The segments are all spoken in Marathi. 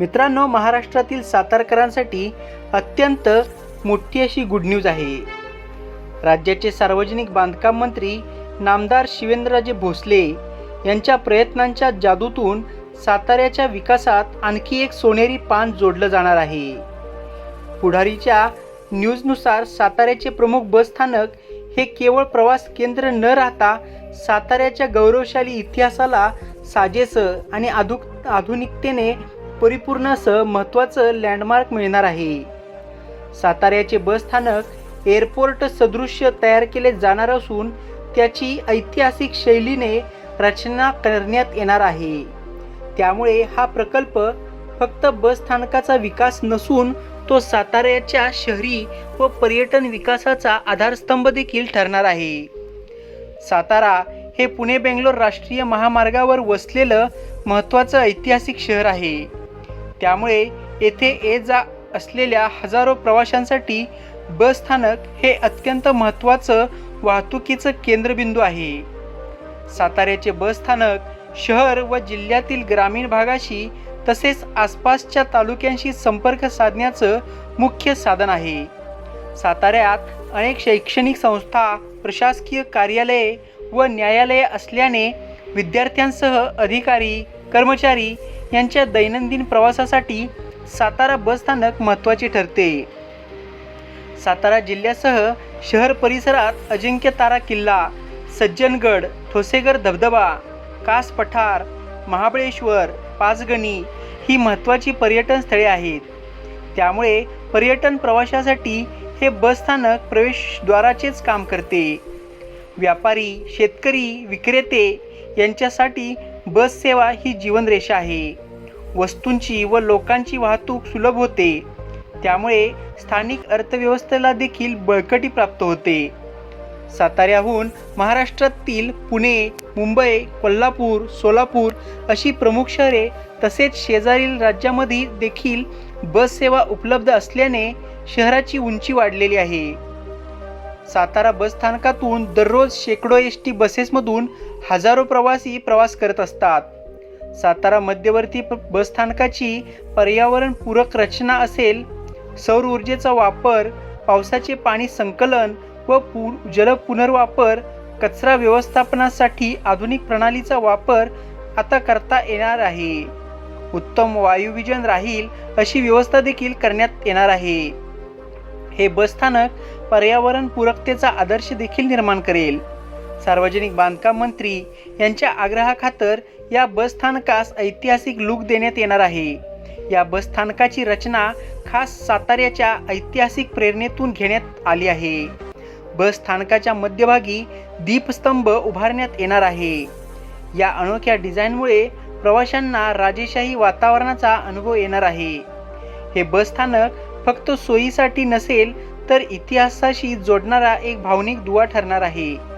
मित्रांनो महाराष्ट्रातील सातारकरांसाठी अत्यंत मोठी अशी गुड न्यूज आहे. राज्याचे सार्वजनिक बांधकाम मंत्री नामदार शिवेंद्रराजे भोसले यांच्या प्रयत्नांच्या जादूतून साताऱ्याच्या विकासात आणखी एक सोनेरी पान जोडलं जाणार आहे. पुढारीच्या न्यूजनुसार साताऱ्याचे प्रमुख बसस्थानक हे केवळ प्रवास केंद्र न राहता साताऱ्याच्या गौरवशाली इतिहासाला साजेसं आणि आधु आधुनिकतेने परिपूर्ण असं महत्त्वाचं लँडमार्क मिळणार आहे. साताऱ्याचे बसस्थानक एअरपोर्ट सदृश्य तयार केले जाणार असून त्याची ऐतिहासिक शैलीने रचना करण्यात येणार आहे. त्यामुळे हा प्रकल्प फक्त बसस्थानकाचा विकास नसून तो साताऱ्याच्या शहरी व पर्यटन विकासाचा आधारस्तंभ देखील ठरणार आहे. सातारा हे पुणे बेंगलोर राष्ट्रीय महामार्गावर वसलेलं महत्त्वाचं ऐतिहासिक शहर आहे. त्यामुळे येथे ये जा असलेल्या हजारो प्रवाशांसाठी बसस्थानक हे अत्यंत महत्त्वाचं वाहतुकीचं केंद्रबिंदू आहे. साताऱ्याचे बसस्थानक शहर व जिल्ह्यातील ग्रामीण भागाशी तसेच आसपासच्या तालुक्यांशी संपर्क साधण्याचं मुख्य साधन आहे. साताऱ्यात अनेक शैक्षणिक संस्था प्रशासकीय कार्यालये व न्यायालये असल्याने विद्यार्थ्यांसह अधिकारी कर्मचारी यांच्या दैनंदिन प्रवासासाठी सातारा बसस्थानक महत्त्वाचे ठरते. सातारा जिल्ह्यासह शहर परिसरात अजिंक्य तारा किल्ला सज्जनगड ठोसेगर धबधबा कास पठार महाबळेश्वर पाचगणी ही महत्त्वाची पर्यटन स्थळे आहेत. त्यामुळे पर्यटन प्रवाशासाठी हे बसस्थानक प्रवेशद्वाराचेच काम करते. व्यापारी शेतकरी विक्रेते यांच्यासाठी बस सेवा ही जीवनरेषा आहे. वस्तूंची व लोकांची वाहतूक सुलभ होते. त्यामुळे स्थानिक अर्थव्यवस्थेला देखील बळकटी प्राप्त होते. साताऱ्याहून महाराष्ट्रातील पुणे मुंबई कोल्हापूर सोलापूर अशी प्रमुख शहरे तसेच शेजारील राज्यामध्ये देखील बस सेवा उपलब्ध असल्याने शहराची उंची वाढलेली आहे. सातारा बसस्थानकातून दररोज शेकडो एस टी बसेसमधून हजारो प्रवासी प्रवास करत असतात. सातारा मध्यवर्ती प- बसस्थानकाची पर्यावरणपूरक रचना असेल सौर ऊर्जेचा वापर पावसाचे पाणी संकलन व पु जल पुनर्वापर कचरा व्यवस्थापनासाठी आधुनिक प्रणालीचा वापर आता करता येणार आहे. उत्तम वायुविजन राहील अशी व्यवस्था देखील करण्यात येणार आहे. हे बसस्थानक पर्यावरण पूरकतेचा आदर्श देखील निर्माण करेल. सार्वजनिक बांधकाम मंत्री यांच्या आग्रहाखातर या बसस्थानकास ऐतिहासिक लूक देण्यात येणार आहे. या बसस्थानकाची रचना खास साताऱ्याच्या ऐतिहासिक प्रेरणेतून घेण्यात आली आहे. बस स्थानकाच्या मध्यभागी दीपस्तंभ उभारण्यात येणार आहे. या अनोख्या डिझाईनमुळे प्रवाशांना राजेशाही वातावरणाचा अनुभव येणार आहे. हे बसस्थानक फक्त सोयीसाठी नसेल तर इतिहासाशी जोडणारा एक भावनिक दुवा ठरणार आहे.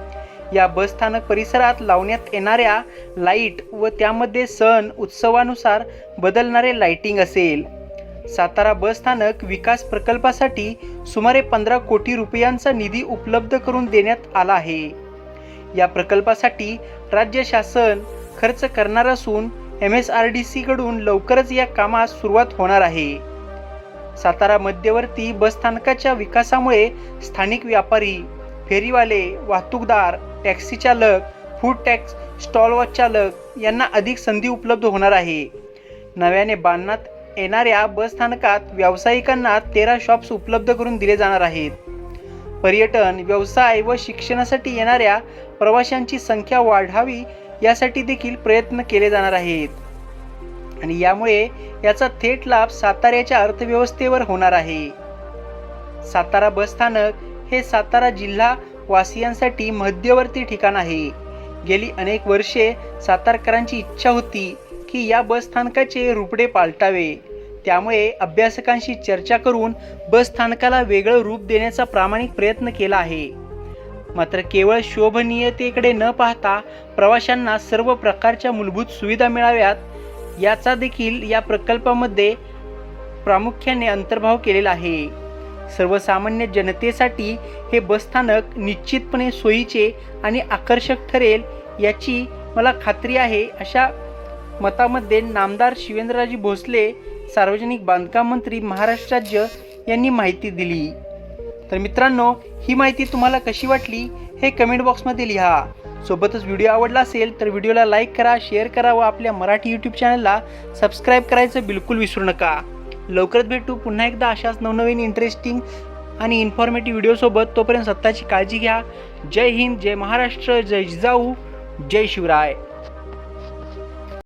या बसस्थानक परिसरात लावण्यात येणाऱ्या लाइट व त्यामध्ये सण उत्सवानुसार बदलणारे लाइटिंग असेल. सातारा बसस्थानक विकास प्रकल्पासाठी सुमारे पंधरा कोटी रुपयांचा निधी उपलब्ध करून देण्यात आला आहे. या प्रकल्पासाठी राज्य शासन खर्च करणार असून एम एस आर डी सीकडून लवकरच या कामास सुरुवात होणार आहे. सातारा मध्यवर्ती बसस्थानकाच्या विकासामुळे स्थानिक व्यापारी फेरीवाले वाहतूकदार टॅक्सी चालक फूड टॅक्स स्टॉल चालक यांना अधिक संधी उपलब्ध होणार आहे. नव्याने बांधण्यात येणाऱ्या बसस्थानकात व्यावसायिकांना तेरा शॉप्स उपलब्ध करून दिले जाणार आहेत. पर्यटन व्यवसाय व शिक्षणासाठी येणाऱ्या प्रवाशांची संख्या वाढावी यासाठी देखील प्रयत्न केले जाणार आहेत. आणि यामुळे याचा थेट लाभ साताऱ्याच्या अर्थव्यवस्थेवर होणार आहे. सातारा बसस्थानक हे सातारा जिल्हा वासियांसाठी मध्यवर्ती ठिकाण आहे. गेली अनेक वर्षे सातारकरांची इच्छा होती की या बसस्थानकाचे रुपडे पालटावे. त्यामुळे अभ्यासकांशी चर्चा करून बसस्थानकाला वेगळं रूप देण्याचा प्रामाणिक प्रयत्न केला आहे. मात्र केवळ शोभनीयतेकडे न पाहता प्रवाशांना सर्व प्रकारच्या मूलभूत सुविधा मिळाव्यात याचा देखील या प्रकल्पामध्ये प्रामुख्याने अंतर्भाव केलेला आहे. सर्वसामान्य जनतेसाठी हे बसस्थानक निश्चितपणे सोयीचे आणि आकर्षक ठरेल याची मला खात्री आहे. अशा मतामध्ये नामदार शिवेंद्रराजी भोसले सार्वजनिक बांधकाम मंत्री महाराष्ट्र राज्य यांनी माहिती दिली. तर मित्रांनो ही माहिती तुम्हाला कशी वाटली हे कमेंट बॉक्समध्ये लिहा. सोबतच व्हिडिओ आवडला असेल तर व्हिडिओला लाईक करा शेअर करा व आपल्या मराठी यूट्यूब चॅनलला सबस्क्राईब करायचं बिलकुल विसरू नका. लवकरच भेटू. पुन्हा एकदा अशाच नवनवीन इंटरेस्टिंग आणि इन्फॉर्मेटिव्ह व्हिडिओसोबत तोपर्यंत स्वतःची काळजी घ्या. जय हिंद जय महाराष्ट्र जय जिजाऊ जय शिवराय.